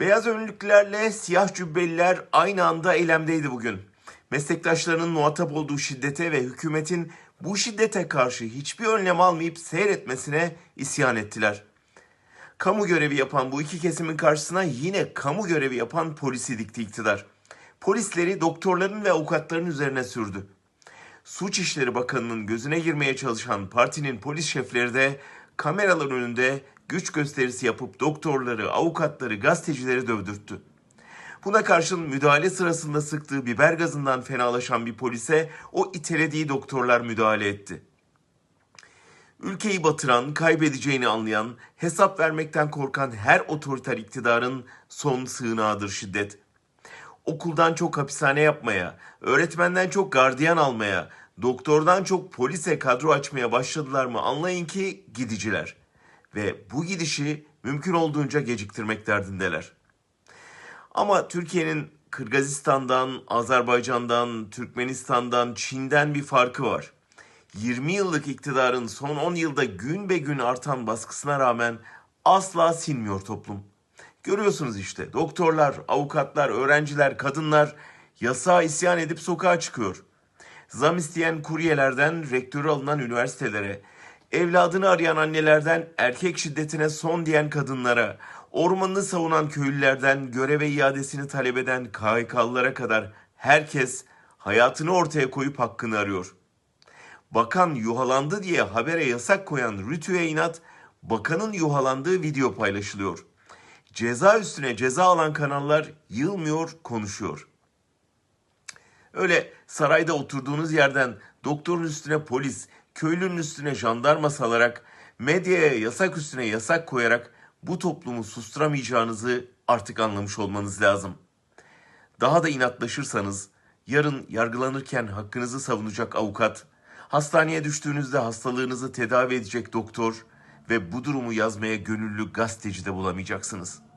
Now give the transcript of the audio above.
Beyaz önlüklerle siyah cübbeliler aynı anda eylemdeydi bugün. Meslektaşlarının muhatap olduğu şiddete ve hükümetin bu şiddete karşı hiçbir önlem almayıp seyretmesine isyan ettiler. Kamu görevi yapan bu iki kesimin karşısına yine kamu görevi yapan polisi dikti iktidar. Polisleri doktorların ve avukatların üzerine sürdü. Suç İşleri Bakanı'nın gözüne girmeye çalışan partinin polis şefleri de kameralar önünde güç gösterisi yapıp doktorları, avukatları, gazetecileri dövdürttü. Buna karşın müdahale sırasında sıktığı biber gazından fenalaşan bir polise o itelediği doktorlar müdahale etti. Ülkeyi batıran, kaybedeceğini anlayan, hesap vermekten korkan her otoriter iktidarın son sığınağıdır şiddet. Okuldan çok hapishane yapmaya, öğretmenden çok gardiyan almaya, doktordan çok polise kadro açmaya başladılar mı anlayın ki gidiciler. Ve bu gidişi mümkün olduğunca geciktirmek derdindeler. Ama Türkiye'nin Kırgızistan'dan, Azerbaycan'dan, Türkmenistan'dan, Çin'den bir farkı var. 20 yıllık iktidarın son 10 yılda gün be gün artan baskısına rağmen asla sinmiyor toplum. Görüyorsunuz işte doktorlar, avukatlar, öğrenciler, kadınlar yasağa isyan edip sokağa çıkıyor. Zam isteyen kuryelerden rektörü alınan üniversitelere, evladını arayan annelerden erkek şiddetine son diyen kadınlara, ormanını savunan köylülerden göreve iadesini talep eden KHK'lılara kadar herkes hayatını ortaya koyup hakkını arıyor. Bakan yuhalandı diye habere yasak koyan Rütü'ye inat, bakanın yuhalandığı video paylaşılıyor. Ceza üstüne ceza alan kanallar yılmıyor, konuşuyor. Öyle sarayda oturduğunuz yerden doktorun üstüne polis, köylünün üstüne jandarma salarak, medyaya yasak üstüne yasak koyarak bu toplumu susturamayacağınızı artık anlamış olmanız lazım. Daha da inatlaşırsanız yarın yargılanırken hakkınızı savunacak avukat, hastaneye düştüğünüzde hastalığınızı tedavi edecek doktor ve bu durumu yazmaya gönüllü gazeteci de bulamayacaksınız.